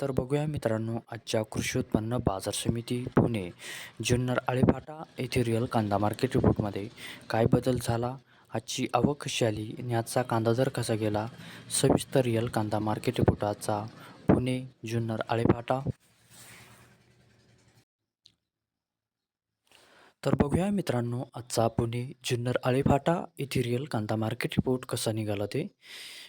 तर बघूया मित्रांनो आजच्या कृषी उत्पन्न बाजार समिती पुणे जुन्नर आळेफाटा येथे रिअल कांदा मार्केट रिपोर्टमध्ये काय बदल झाला आजची आवक कशी आली आणि आजचा कांदा दर कसा गेला सविस्तर रिअल कांदा मार्केट रिपोर्ट आजचा पुणे जुन्नर आळेफाटा तर बघूया मित्रांनो आजचा पुणे जुन्नर आळेफाटा येथे रिअल कांदा मार्केट रिपोर्ट कसा निघाला ते.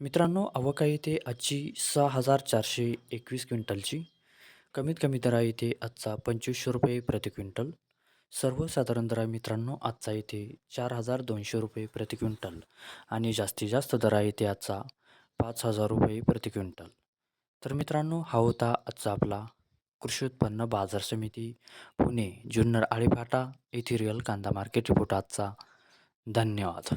मित्रांनो अवका येथे आजची सहा हजार चारशे एकवीस क्विंटलची. कमीत कमी दरा येथे आजचा पंचवीसशे रुपये प्रति क्विंटल. सर्वसाधारण दरा मित्रांनो आजचा येथे चार हजार दोनशे रुपये प्रति क्विंटल. आणि जास्तीत जास्त दरा येथे आजचा पाच हजार रुपये प्रति क्विंटल. तर मित्रांनो हा होता आजचा आपला कृषी उत्पन्न बाजार समिती पुणे जुन्नर आळेफाटा येथे रिअल कांदा मार्केट रिपोर्ट आजचा. धन्यवाद.